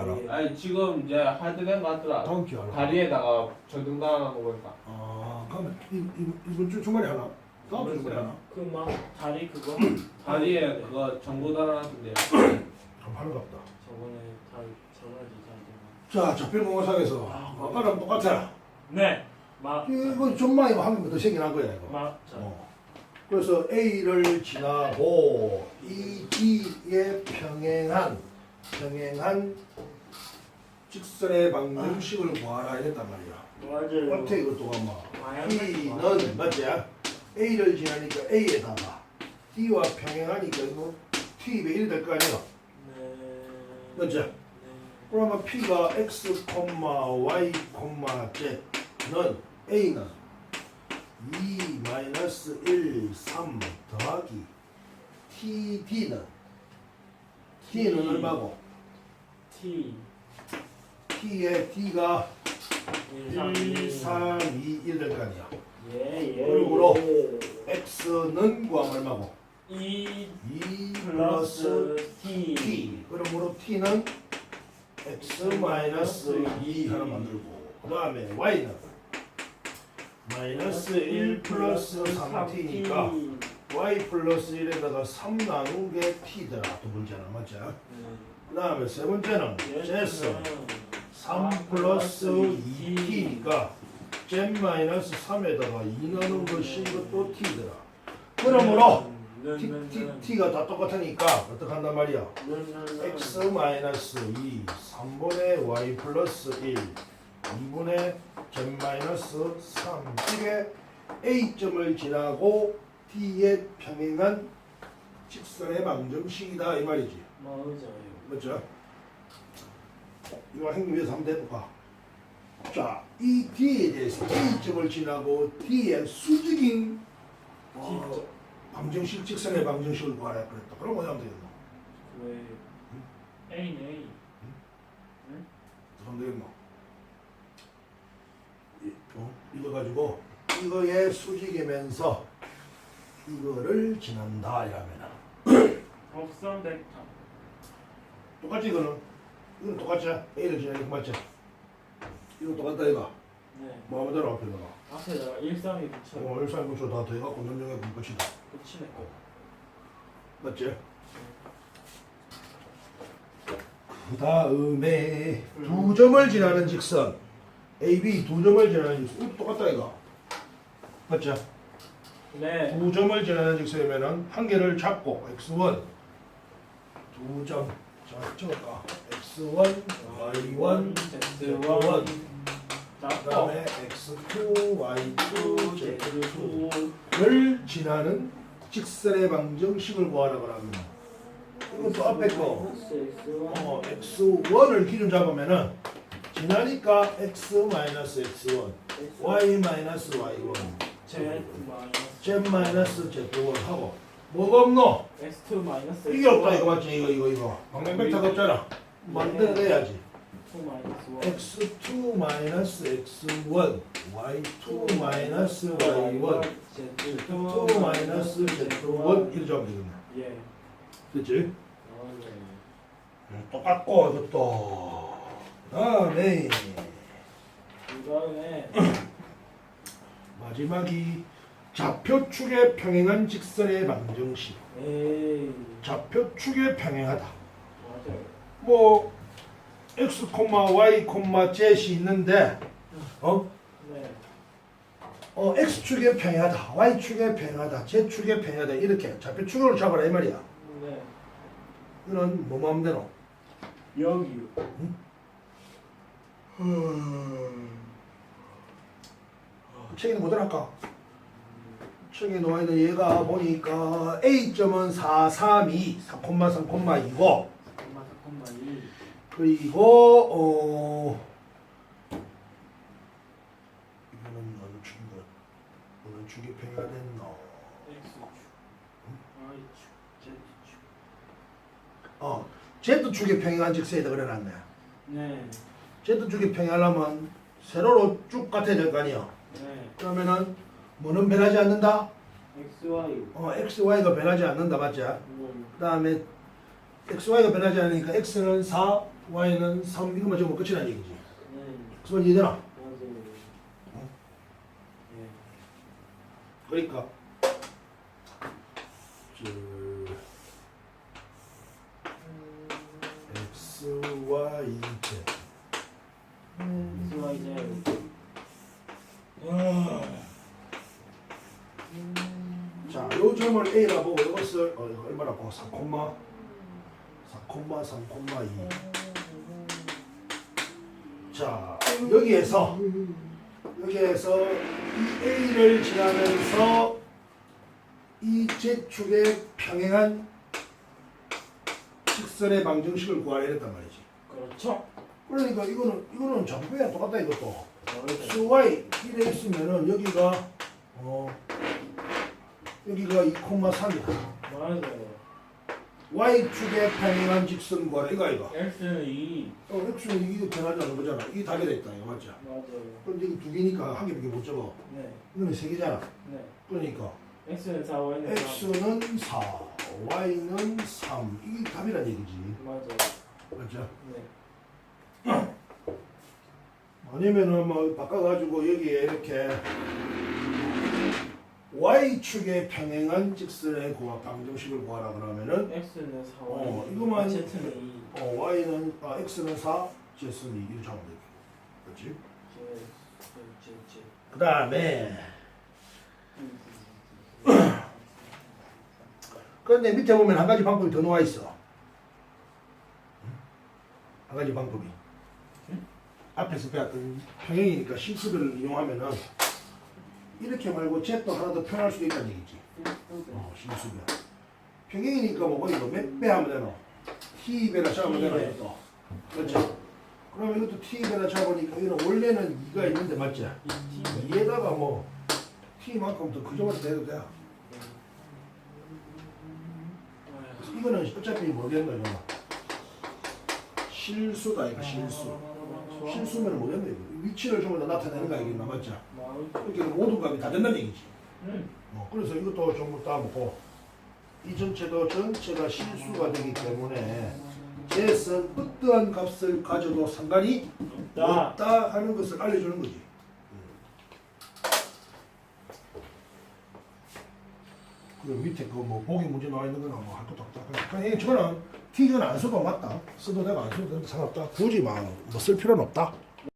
알아. 아니 지금 이제 하드된 거 같더라. 다음 주 알아. 다리에다가 전등 달아놓은 거 보니까. 아, 그러면 이, 이, 이번 주 주말에 하나? 다음 주 주말에 하나? 그 막 다리 그거 다리에 그거 정보 달아놨던데요. 좀 하는 것 같다. 저번에 다리 저번에 다리 자, 적별공사에서 아까랑 똑같아. 네 막 이거 전망이 한번더 생긴 한 거야, 이거. 막 어. 그래서 A를 지나고 이 D에 평행한 평행한 직선의 방정식을 구하라 이랬단 말이야. 맞아요 어떻게 이것도 아마 T는 맞지? A를 지나니까 A에다가 D와 평행하니까 이거 T 왜 이래 될거 아니야? 네 맞지? 네. 그러면 P가 X, Y, Z는 A는 2 마이너스 1, 3 더하기 T, D는 T는. 얼마고? T T의 D가 1 1, 3, 2, 1 될 거 아니야. 예 예 그러므로 X는 구하면 얼마고? 2 2 플러스 플러스 T T. 그러므로 T는 X 마이너스 2 하나 만들고 그 다음에 Y는 마이너스 1 플러스 3T니까 Y 플러스 1에다가 3 나눈 게 T더라. 두 번째는 맞죠? 그 다음에 세 번째는 Z 3 플러스 2T니까 Z 마이너스 3에다가 2 나눈 것이 이것도 T더라. 그러므로 T, T, T가 다 똑같으니까 어떻게 한단 말이야? x 마이너스 2 3분의 y 플러스 1 2분의 z 마이너스 3 이게 A점을 지나고 D에 평행한 직선의 방정식이다 이 말이지 맞아요 맞죠? 이거 행위 위해서 한번 해볼까? 자, 이 D에 대해서 A점을 지나고 D의 수직인 어. 방정식 직선의 방정식을 구하라 그랬다 그럼 뭐냐 하면 되겠노? 왜 A는 A 그럼 되겠노? 이, 어? 이거 가지고 이거의 수직이면서 이거를 지난다 이러면은. 곡선 벡터 똑같지 이거는? 이거는 똑같지? A를 지나니까 맞지? 이거 똑같다 이거? 네. 뭐 하면 앞에다가 앞에다가 1, 3, 2 붙여 어 일산구조 다 돼갖고 논명의 분것이다. 붙이네. 거 맞지? 그 다음에 두 점을 지나는 직선. AB 두 점을 지나는 직선. 이거 똑같다 이거. 맞죠? 네. 두 점을 지나는 직선이면 한 개를 잡고 x1 두 점. 자, 찍을까? x1, y1, z1. 잡고 그다음에 x2, y2, z2 두 를 지나는 직선의 방정식을 구하라고 합니다. 이것도 앞에 거 어, x1을 기준 잡으면은 지나니까 x-x1, y-y1 제 마이너스. Z 마이너스 제곱을 하고 뭐가 없노? x2 마이너스 이게 없다 이거 맞지? 이거 이거 이거. 방정백탁 없잖아. 만들어야지. X2 마이너스 y x2 마이너스 x1 y2 마이너스 y1 z2 z2 마이너스 z1 이렇게 하면 되겠네. 예. 그치? 어, 네. 음, 똑같고 이것도. 다음에. 그 다음에 마지막이 좌표축에 평행한 직선의 방정식 에이. 좌표축에 평행하다. 맞아요. 뭐 x, y, z이 있는데 어? 네. 어, x축에 평행하다 y축에 평행하다 z축에 평행하다 이렇게 좌표축으로 잡아라 이 말이야. 네. 이거는 뭐 하면 되노? 여기요 책에 못 들어갈까? 책에 놓아 있는 얘가 보니까 A점은 4, 3, 2, 3, 3, 2고 잠깐만 잠깐만 이 그리고 어 이거는 어느 축인가 어느 축이 Y축 Z축 어 Z축에 평행한 직선이다 그래놨네. 네. Z축에 평행하려면 세로로 쭉 같아야 될 거 아니야 네. 그러면은 뭐는 변하지 않는다? XY 어 X, Y가 변하지 않는다 맞지? 음. 그 다음에 XY가 변하지 않으니까 X는 4, y는 3 이것만 적으면 끝이라는 얘기지. 네. 그건 이해되나? 맞아요. 네. 그러니까 저 x, y, z X와 이제 자, 요 점을 A라 보고 이것을 어, 이거 보고 4, 4, 3, 2. 자, 여기에서 여기에서 이 A를 지나면서 이 Z축의 평행한 직선의 방정식을 구하려 했단 말이지. 그렇죠. 그러니까 이거는 이거는 전부야 똑같다 이것도. x, y 이래 있으면은 여기가 어 여기가 2,3이다. 맞아요. y축의 평행한 직선 구하라 이거 이거. X는 2. 어, x는 이게 변하지 않는 거잖아. 이게 답이 됐다 이거 맞죠? 맞아요. 근데 이거 두 개니까 한 개밖에 못 적어. 네. 이거는 세 개잖아. 네. 그러니까 X는 4, Y는 3. x는 4, y는 3. 이게 답이란 얘기지. 맞아요. 맞죠? 네. 아니면은 뭐 바꿔가지고 여기에 이렇게 y축의 평행한 직선의 구하 방정식을 구하라 그러면은 X는 4, Y. 어, 이거만- Z는 2. 어, y는 아 x는 4, z는 2 이렇게 하면 되겠지. 그렇지? Z, Z, Z. 그 다음에 그런데 밑에 보면 한 가지 방법이 더 나와 있어. 한 가지 방법이. 앞에서 배웠던 평행이니까 실수를 이용하면은 이렇게 말고 잽도 하나 더 표현할 수도 있다는 얘기지. 어, 실수변. 평행이니까 뭐가 이거 몇 배 하면 되노? t배나 잡으면 되나 네. 이것도. 그렇죠? 그럼 이것도 t배나 잡으니까 이거는 원래는 2가 있는데 맞지? 2에다가 뭐 t만큼 더 그저마다 돼도 돼. 이거는 어차피 뭐겠노 이거 실수다 이거 실수. 실수면 이거 위치를 좀 더 나타내는 거 아니겠나 맞죠? 이렇게 모든 값이 다 된다는 얘기지. 응. 어, 그래서 이것도 전부 다 먹고 이 전체도 전체가 실수가 되기 때문에 재선 어떠한 값을 가져도 상관이 없다. 없다 하는 것을 알려주는 거지. 그 밑에 그 뭐 보기 문제 나와 있는 거나 뭐할 것도 없다. 그냥 이거는 T는 안 써도 맞다. 써도 내가 안 써도 상관없다. 굳이 막 뭐 쓸 필요는 없다.